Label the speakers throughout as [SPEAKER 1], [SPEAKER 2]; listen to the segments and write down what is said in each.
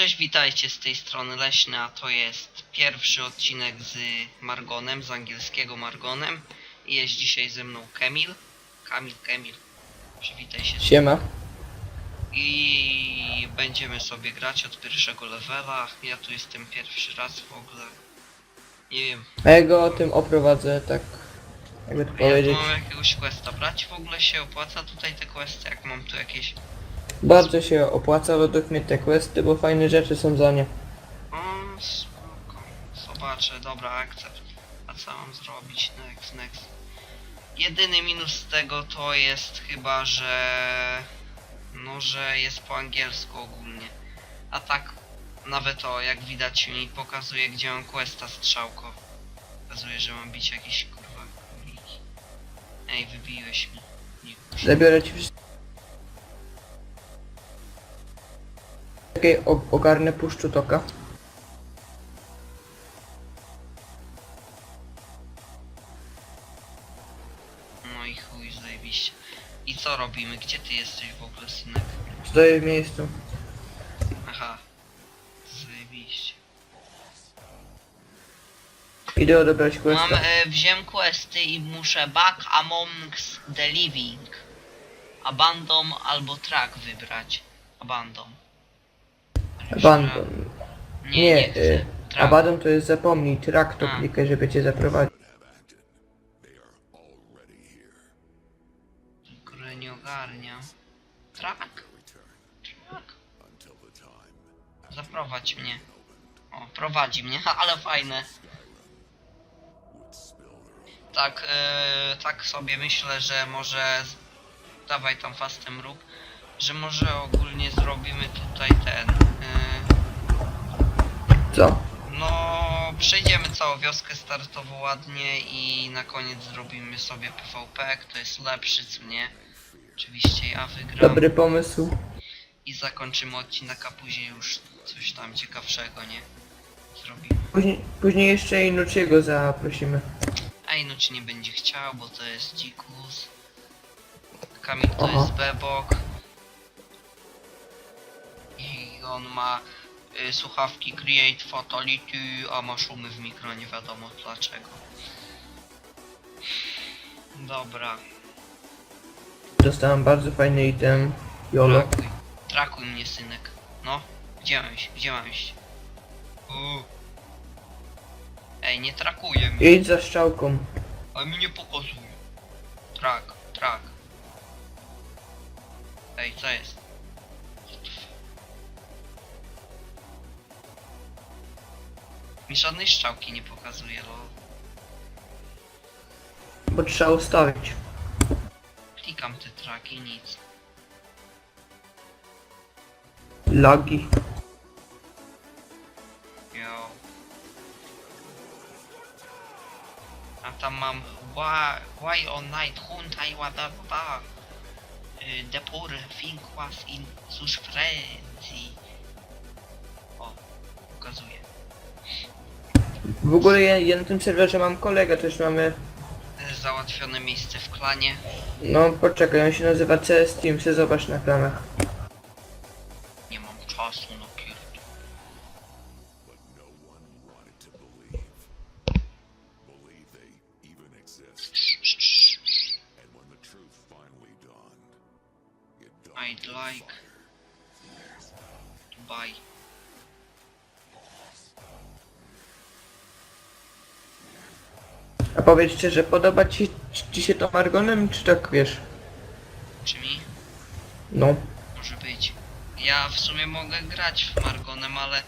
[SPEAKER 1] Cześć, witajcie z tej strony Leśny, a to jest pierwszy odcinek z Margonem, z angielskiego Margonem. I jest dzisiaj ze mną Kemil. Kamil, Kemil. Przywitaj się.
[SPEAKER 2] Siema.
[SPEAKER 1] I będziemy sobie grać od pierwszego levela. Ja tu jestem pierwszy raz w ogóle. Nie wiem,
[SPEAKER 2] A ja go o tym oprowadzę, tak jakby to
[SPEAKER 1] ja
[SPEAKER 2] powiedzieć.
[SPEAKER 1] tu mam jakiegoś questa brać. W ogóle się opłaca tutaj te questy, jak mam tu jakieś...
[SPEAKER 2] Bardzo się opłaca według mnie te questy, bo fajne rzeczy są za nie.
[SPEAKER 1] O, spoko. Zobaczę, dobra, akcept. A co mam zrobić? Next, next. Jedyny minus z tego to jest chyba, że... No, że jest po angielsku ogólnie. A tak, nawet to, jak widać mi pokazuje, gdzie mam questa strzałko. Pokazuje, że mam bić jakiś kurwa. Ej, wybiłeś mnie. Nie.
[SPEAKER 2] Zabiorę ci wszystko. Czekaj, ogarnę puszczu toka.
[SPEAKER 1] No i chuj, zajebiście. I co robimy? Gdzie ty jesteś w ogóle, synek?
[SPEAKER 2] Stoję w miejscu.
[SPEAKER 1] Aha. Zajebiście.
[SPEAKER 2] Idę odebrać questa.
[SPEAKER 1] Mam, e, wziąłem questy i muszę back amongst the living. Abandon albo track wybrać. Abandon.
[SPEAKER 2] Abandon.
[SPEAKER 1] Nie, nie,
[SPEAKER 2] Nie,
[SPEAKER 1] chcę.
[SPEAKER 2] y. Abandon to jest zapomnij, trak to
[SPEAKER 1] A.
[SPEAKER 2] klikaj, żeby cię zaprowadzić.
[SPEAKER 1] Które nie? Track? Zaprowadź mnie. O, prowadzi mnie, ale fajne. Tak, e, tak sobie myślę, że może... z- Dawaj tam fastem rób. Że może ogólnie zrobimy tutaj ten... E,
[SPEAKER 2] Co?
[SPEAKER 1] no, przejdziemy całą wioskę startowo ładnie i na koniec zrobimy sobie PvP, kto jest lepszy, co nie. Oczywiście ja wygram
[SPEAKER 2] Dobry pomysł.
[SPEAKER 1] i zakończymy odcinek, a później już coś tam ciekawszego, nie? Zrobimy.
[SPEAKER 2] Później, później jeszcze Inuchiego zaprosimy.
[SPEAKER 1] No czy nie będzie chciał, bo to jest dzikus. Kamil to
[SPEAKER 2] Aha.
[SPEAKER 1] jest bebok. I on ma y, słuchawki Create Fatality, a ma szumy w mikro, nie wiadomo dlaczego. Dobra,
[SPEAKER 2] Dostałem bardzo fajny item. Jolo.
[SPEAKER 1] trakuj. Trakuj mnie, synek. No, gdzie mam iść? Gdzie mam iść? U. Ej, nie trakuje mnie.
[SPEAKER 2] Idź za strzałką.
[SPEAKER 1] A mi nie pokazuje. Trak, trak. Ej, co jest? Mi żadnej strzałki nie pokazuje, lol.
[SPEAKER 2] Bo trzeba ustawić.
[SPEAKER 1] Klikam te traki, nic.
[SPEAKER 2] Lagi.
[SPEAKER 1] Yo. A tam mam why, why all night hunt I wada ba. Y, The poor thing was in such frenzy. O, pokazuje.
[SPEAKER 2] W ogóle ja, ja na tym serwerze mam kolegę, też mamy...
[SPEAKER 1] Załatwione miejsce w klanie.
[SPEAKER 2] No poczekaj, on się nazywa CS Team, se zobacz na planach. Powiedz szczerze, podoba ci, ci się to Margonem, czy tak wiesz?
[SPEAKER 1] Czy mi?
[SPEAKER 2] No.
[SPEAKER 1] Może być. Ja w sumie mogę grać w Margonem, ale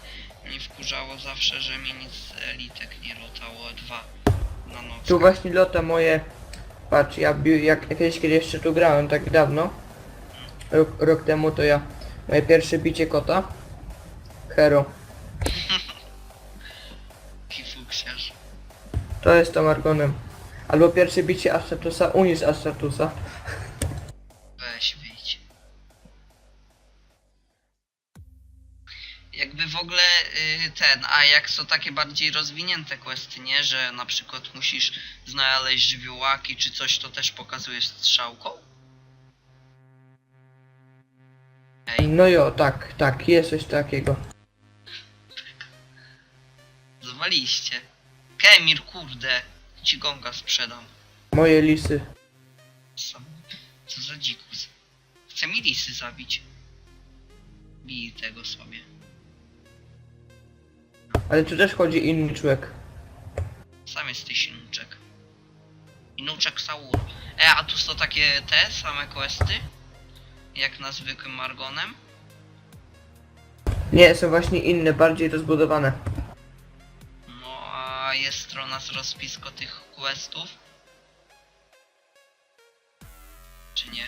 [SPEAKER 1] mnie wkurzało zawsze, że mi nic z elitek nie lotało dwa na noc.
[SPEAKER 2] Tu właśnie lota moje... Patrz, ja bi- jak kiedyś, kiedy jeszcze tu grałem, tak dawno. Rok, rok temu to ja... Moje pierwsze bicie kota. Hero. To jest to Margonem. Albo pierwsze bicie Astatusa, Unis Astatusa.
[SPEAKER 1] Weź wyjdź. Jakby w ogóle y, ten, a jak są takie bardziej rozwinięte questy, nie? Że na przykład musisz znaleźć żywiołaki czy coś, to też pokazujesz strzałką? Ej,
[SPEAKER 2] No jo, tak, tak, jest coś takiego.
[SPEAKER 1] Przerwaliście. Kemir, kurde. Ci gonga sprzedam.
[SPEAKER 2] Moje lisy.
[SPEAKER 1] Co, co za dzikus. Chce mi lisy zabić. Bij tego sobie.
[SPEAKER 2] Ale tu też chodzi inny człowiek.
[SPEAKER 1] Sam jesteś inuczek. Inuczek Saur. E, a tu są takie te same questy? Jak na zwykłym Margonem?
[SPEAKER 2] Nie, są właśnie inne, bardziej rozbudowane.
[SPEAKER 1] Strona z rozpiską tych questów? Czy nie?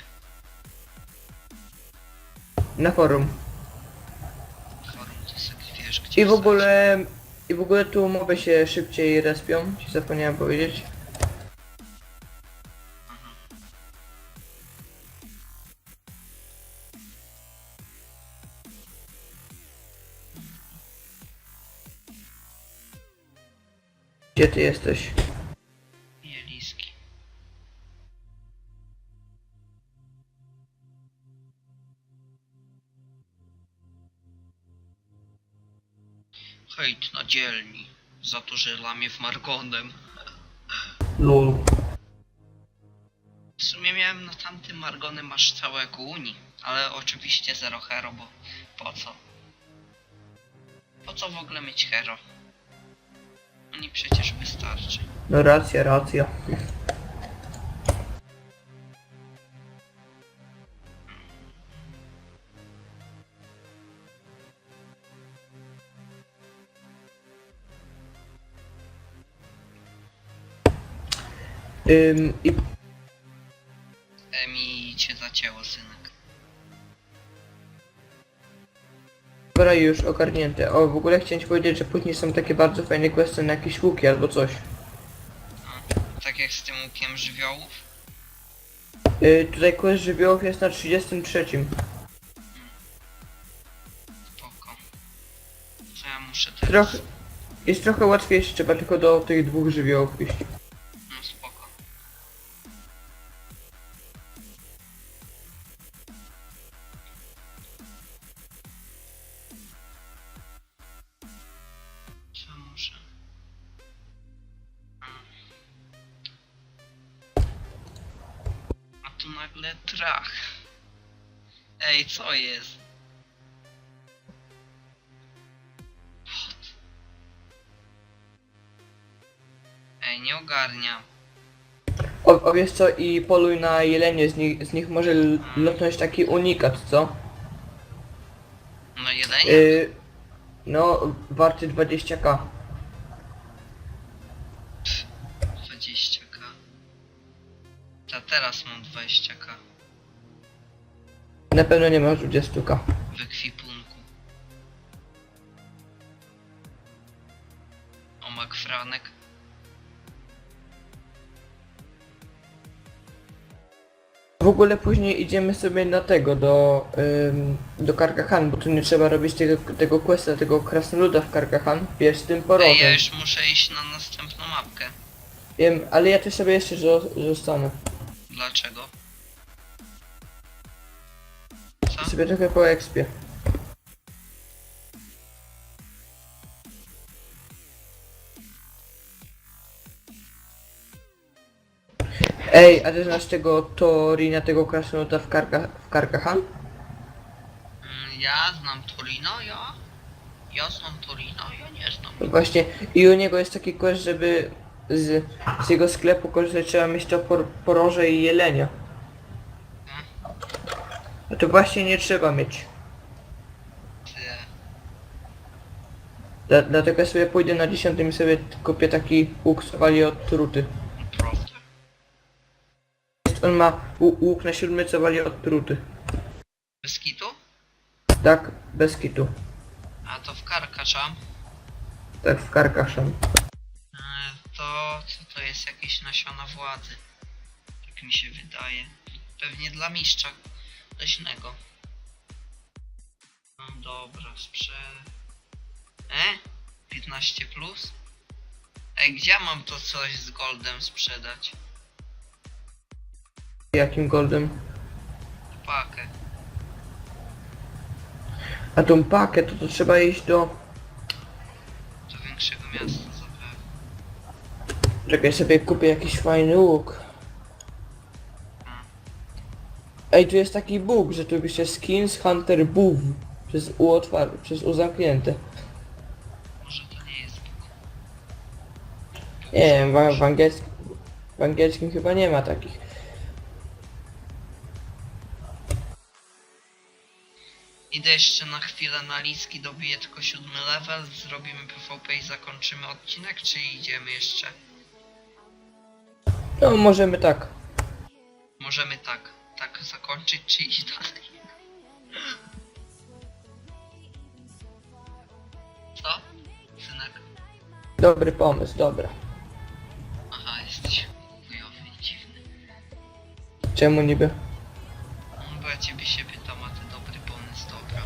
[SPEAKER 2] Na forum.
[SPEAKER 1] Forum to jest jak wiesz, gdzie
[SPEAKER 2] I w
[SPEAKER 1] wstać.
[SPEAKER 2] ogóle... I w ogóle tu moby się szybciej respią, ci zapomniałem powiedzieć. Gdzie ty jesteś?
[SPEAKER 1] Jeliski. Hejt na dzielni. Za to, że lamie w Margonem.
[SPEAKER 2] Lul.
[SPEAKER 1] W sumie miałem na tamtym Margonem aż całego Unii. Ale oczywiście zero hero, bo po co? Po co w ogóle mieć hero? Oni przecież wystarczy.
[SPEAKER 2] No racja, racja. Ym, I dobra już ogarnięte. O, w ogóle chciałem ci powiedzieć, że później są takie bardzo fajne questy na jakieś łuki albo coś.
[SPEAKER 1] Tak jak z tym łukiem żywiołów.
[SPEAKER 2] Yy, tutaj quest żywiołów jest na 33.
[SPEAKER 1] Spoko. Co ja muszę teraz?
[SPEAKER 2] Trochę, jest trochę łatwiejszy, trzeba tylko do tych dwóch żywiołów iść.
[SPEAKER 1] Tu nagle trach. Ej, co jest? What? Ej, nie ogarniam.
[SPEAKER 2] O, o wiesz co, i poluj na jelenie, z nich, z nich może l- lotnąć taki unikat, co?
[SPEAKER 1] No jeden?
[SPEAKER 2] Yy, no, warty 20k.
[SPEAKER 1] 20k.
[SPEAKER 2] Na pewno nie masz 20k.
[SPEAKER 1] w ekwipunku. O Makfranek.
[SPEAKER 2] W ogóle później idziemy sobie na tego, do, ym, do Karkahan, bo tu nie trzeba robić tego, tego questa, tego krasnoluda w Karkahan. Wiesz, z tym
[SPEAKER 1] Ej, ja
[SPEAKER 2] porozem.
[SPEAKER 1] już muszę iść na następną mapkę.
[SPEAKER 2] Wiem, ale ja tu sobie jeszcze zo- zostanę.
[SPEAKER 1] Dlaczego?
[SPEAKER 2] Sobie trochę po expie. Ej, a ty znasz tego Torina, tego krasnoluda w, Karka, w Karkahan?
[SPEAKER 1] Mm, Ja znam Torino, ja? Ja znam Torino, ja nie znam.
[SPEAKER 2] No Właśnie, i u niego jest taki quest, żeby z, z jego sklepu korzystać trzeba mieć to por, poroże i jelenia. A to właśnie nie trzeba mieć. Dla, dlatego ja sobie pójdę na 10 i sobie kupię taki łuk z wali od truty.
[SPEAKER 1] naprawdę?
[SPEAKER 2] On ma łu- łuk na siódmy co wali od truty.
[SPEAKER 1] Bez kitu?
[SPEAKER 2] Tak, bez kitu.
[SPEAKER 1] A to w Karkaczam.
[SPEAKER 2] Tak w Karkaszan.
[SPEAKER 1] E, To co to jest jakieś nasiona władzy? Tak mi się wydaje. Pewnie dla mistrza leśnego. No dobra, sprze... E? 15 plus? Ej, gdzie mam to coś z goldem sprzedać?
[SPEAKER 2] Jakim goldem?
[SPEAKER 1] Pakę.
[SPEAKER 2] A tą pakę to, to trzeba iść do...
[SPEAKER 1] Do większego miasta.
[SPEAKER 2] Czekaj, sobie kupię jakiś fajny łuk. Ej, tu jest taki bóg, że tu pisze Skins Hunter Booth. Przez U otwarte, przez U zamknięte.
[SPEAKER 1] Może to nie jest Bóg.
[SPEAKER 2] Nie wiem, w, w, angielskim, w angielskim chyba nie ma takich.
[SPEAKER 1] Idę jeszcze na chwilę na liski, dobiję tylko siódmy level, zrobimy PvP i zakończymy odcinek, czy idziemy jeszcze?
[SPEAKER 2] No, możemy tak.
[SPEAKER 1] Możemy tak, tak zakończyć, czy iść dalej? Co? Synek?
[SPEAKER 2] Dobry pomysł, dobra.
[SPEAKER 1] Aha, jesteś chujowy i dziwny.
[SPEAKER 2] Czemu niby?
[SPEAKER 1] No, Bo ja ciebie się pytam, a ty dobry pomysł, dobra.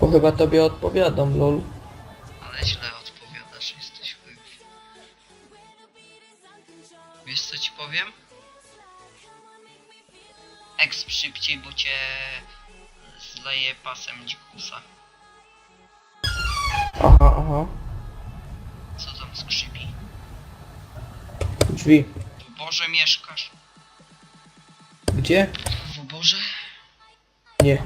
[SPEAKER 2] Bo chyba tobie odpowiadam, lol.
[SPEAKER 1] Wiesz co ci powiem? Exp szybciej, bo cię zleje pasem dzikusa.
[SPEAKER 2] Aha, aha.
[SPEAKER 1] Co tam skrzypi?
[SPEAKER 2] Drzwi.
[SPEAKER 1] W oborze mieszkasz?
[SPEAKER 2] Gdzie?
[SPEAKER 1] W oborze?
[SPEAKER 2] Nie.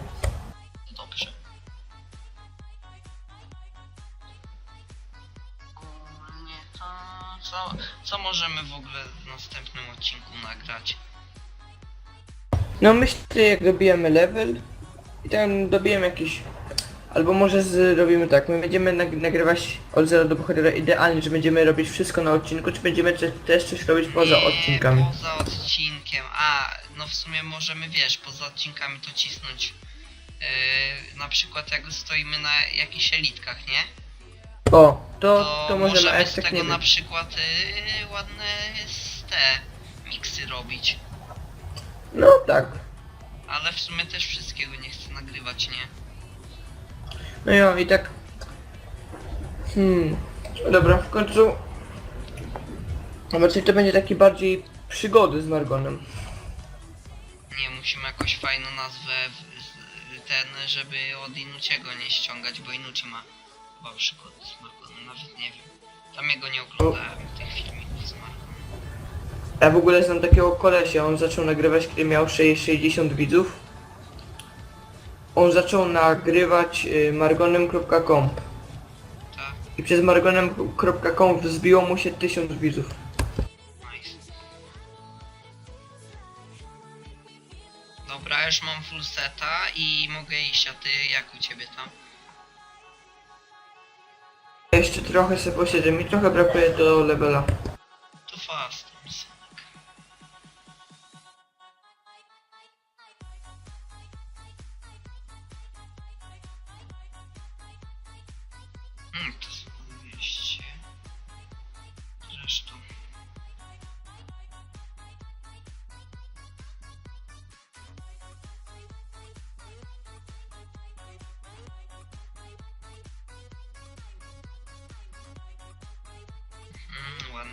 [SPEAKER 1] Możemy w ogóle w następnym odcinku nagrać?
[SPEAKER 2] No myślę, jak dobijemy level i tam dobijemy jakiś... Albo może zrobimy tak, my będziemy nag nagrywać od zera do bohatera idealnie, że będziemy robić wszystko na odcinku, czy będziemy te- też coś robić poza
[SPEAKER 1] Nie,
[SPEAKER 2] odcinkami?
[SPEAKER 1] Poza odcinkiem. A, no w sumie możemy, wiesz, poza odcinkami to cisnąć. Yy, na przykład jak stoimy na jakichś elitkach, nie?
[SPEAKER 2] O, to,
[SPEAKER 1] To,
[SPEAKER 2] to możemy,
[SPEAKER 1] możemy z tego
[SPEAKER 2] nie
[SPEAKER 1] na przykład yy, ładne z te miksy robić.
[SPEAKER 2] No tak.
[SPEAKER 1] Ale w sumie też wszystkiego nie chcę nagrywać, nie?
[SPEAKER 2] No jo, i tak... Hmm... Dobra, w końcu... Zobaczcie, to będzie taki bardziej przygody z Margonem.
[SPEAKER 1] Nie, musimy jakąś fajną nazwę w, z, ten, żeby od Inuciego nie ściągać, bo Inuci ma chyba przykład z Margonem, nawet nie wiem. Tam jego nie oglądałem, tych filmików z Margonem.
[SPEAKER 2] Ja w ogóle znam takiego kolesia, on zaczął nagrywać, kiedy miał 6- 60 widzów. On zaczął nagrywać y, margonem.com
[SPEAKER 1] Tak?
[SPEAKER 2] i przez margonem.com wzbiło mu się 1000 widzów.
[SPEAKER 1] Nice. Dobra, już mam full seta i mogę iść, a ty jak u ciebie tam?
[SPEAKER 2] Jeszcze trochę sobie posiedzę, mi trochę brakuje do levela.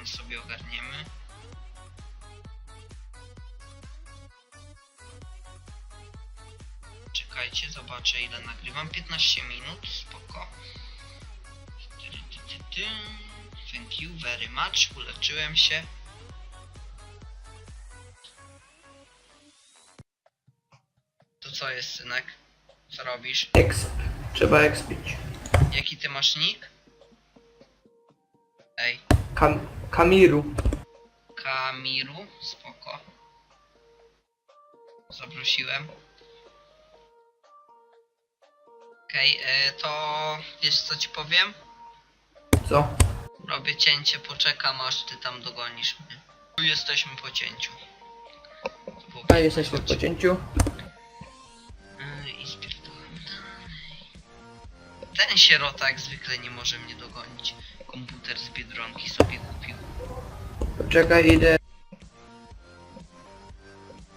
[SPEAKER 1] Sobie ogarniemy. Czekajcie, zobaczę ile nagrywam. 15 minut, spoko. Thank you very much, uleczyłem się. To co jest, synek? Co robisz?
[SPEAKER 2] Exp. Trzeba expić.
[SPEAKER 1] Jaki ty masz nick? Ej,
[SPEAKER 2] Kam Kamiru.
[SPEAKER 1] Kamiru, spoko. Zaprosiłem. Okej, e, to wiesz co ci powiem?
[SPEAKER 2] Co?
[SPEAKER 1] Robię cięcie, poczekam aż ty tam dogonisz mnie. Tu jesteśmy po cięciu.
[SPEAKER 2] A jesteśmy w pocięciu.
[SPEAKER 1] Yy, I spierdolę. Ten sierota jak zwykle nie może mnie dogonić. Komputer z Biedronki sobie kupił.
[SPEAKER 2] Poczekaj, idę.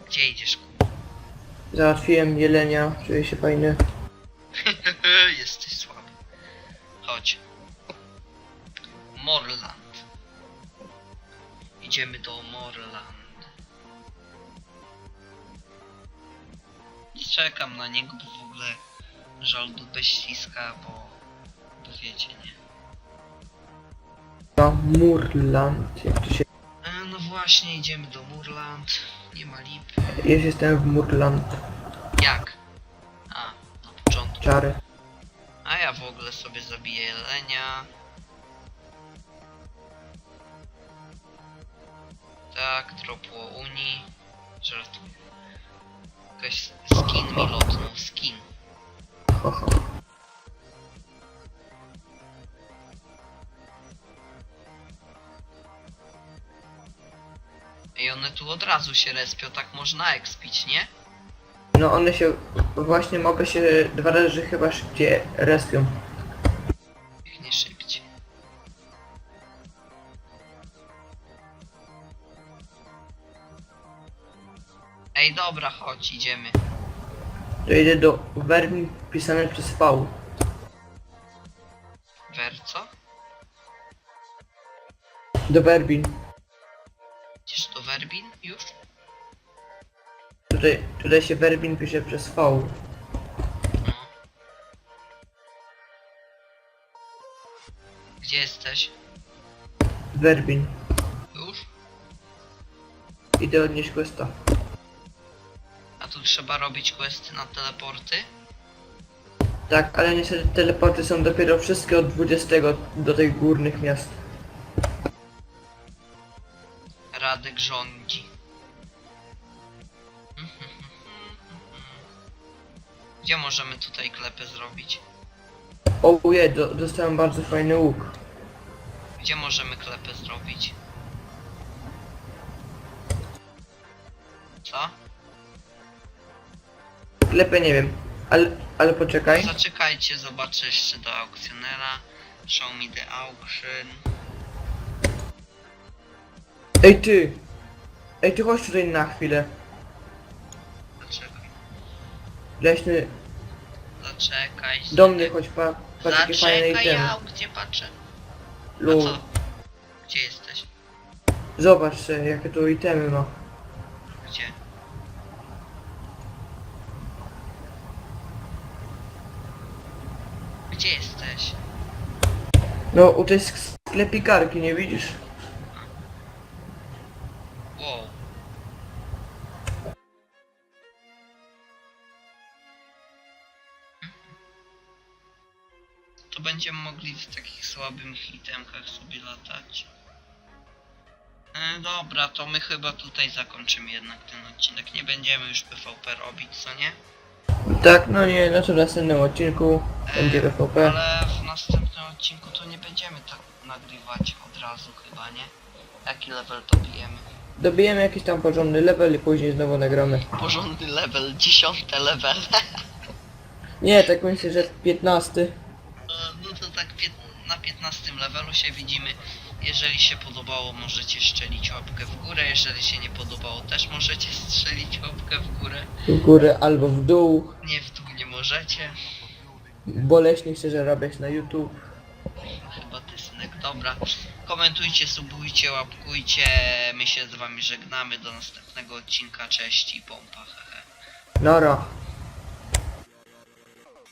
[SPEAKER 1] Gdzie idziesz, ku?
[SPEAKER 2] Załatwiłem jelenia, czuję się fajny. Murland, jak to się...
[SPEAKER 1] E, no właśnie, idziemy do Murland. Nie ma lipy.
[SPEAKER 2] Jest, jestem w Murland.
[SPEAKER 1] Jak? A, na początku.
[SPEAKER 2] Czary.
[SPEAKER 1] A ja w ogóle sobie zabiję jelenia. Tak, dropło Unii. Żartuję. Jakaś skin mi lotnął, skin.
[SPEAKER 2] Ho, ho.
[SPEAKER 1] One tu od razu się respią, tak można expić, nie?
[SPEAKER 2] No one się... Właśnie mogę się dwa razy chyba szybciej respią.
[SPEAKER 1] Jak nie szybciej. Ej, dobra, chodź, idziemy.
[SPEAKER 2] To idę do Werbin pisane przez V.
[SPEAKER 1] Werco?
[SPEAKER 2] Do Werbin. Tutaj, tutaj się Werbin pisze przez V.
[SPEAKER 1] Gdzie jesteś?
[SPEAKER 2] Werbin.
[SPEAKER 1] Już?
[SPEAKER 2] Idę odnieść questa.
[SPEAKER 1] A tu trzeba robić questy na teleporty?
[SPEAKER 2] Tak, ale niestety teleporty są dopiero wszystkie od 20 do tych górnych miast.
[SPEAKER 1] Radek rządzi. Gdzie możemy tutaj klepy zrobić?
[SPEAKER 2] O je, do, dostałem bardzo fajny łuk.
[SPEAKER 1] Gdzie możemy klepy zrobić? Co?
[SPEAKER 2] Lepiej nie wiem. Ale, ale poczekaj.
[SPEAKER 1] Zaczekajcie, zobaczę jeszcze do aukcjonera. Show me the auction.
[SPEAKER 2] Ej ty! Ej ty chodź tutaj na chwilę. Leśny,
[SPEAKER 1] Zaczekaj.
[SPEAKER 2] do mnie chodź, pa, patrz jakie fajne
[SPEAKER 1] Zaczekaj,
[SPEAKER 2] itemy.
[SPEAKER 1] ja aukcję patrzę. A
[SPEAKER 2] Lu,
[SPEAKER 1] co? Gdzie jesteś?
[SPEAKER 2] zobacz se, jakie tu itemy ma.
[SPEAKER 1] Gdzie? Gdzie jesteś?
[SPEAKER 2] No, u tej sk- sklepikarki, nie widzisz?
[SPEAKER 1] Będziemy mogli w takich słabych itemkach sobie latać. E, dobra, to my chyba tutaj zakończymy jednak ten odcinek. Nie będziemy już PvP robić, co nie?
[SPEAKER 2] Tak, no nie, no to w następnym odcinku będzie PvP.
[SPEAKER 1] Ale w następnym odcinku to nie będziemy tak nagrywać od razu chyba, nie? Jaki level to bijemy?
[SPEAKER 2] Dobijemy jakiś tam porządny level i później znowu nagramy.
[SPEAKER 1] Porządny level, dziesiąte level.
[SPEAKER 2] Nie, tak myślę, że 15.
[SPEAKER 1] E, No to tak pięt- na 15 levelu się widzimy. Jeżeli się podobało, możecie strzelić łapkę w górę. Jeżeli się nie podobało, też możecie strzelić łapkę w górę.
[SPEAKER 2] W górę albo w dół.
[SPEAKER 1] Nie w dół nie możecie.
[SPEAKER 2] Bo leśny chce, że robić na YouTube.
[SPEAKER 1] Chyba ty synek, dobra. Komentujcie, subujcie, łapkujcie. My się z wami żegnamy. Do następnego odcinka. Cześć i pompa. Hehe.
[SPEAKER 2] Nara.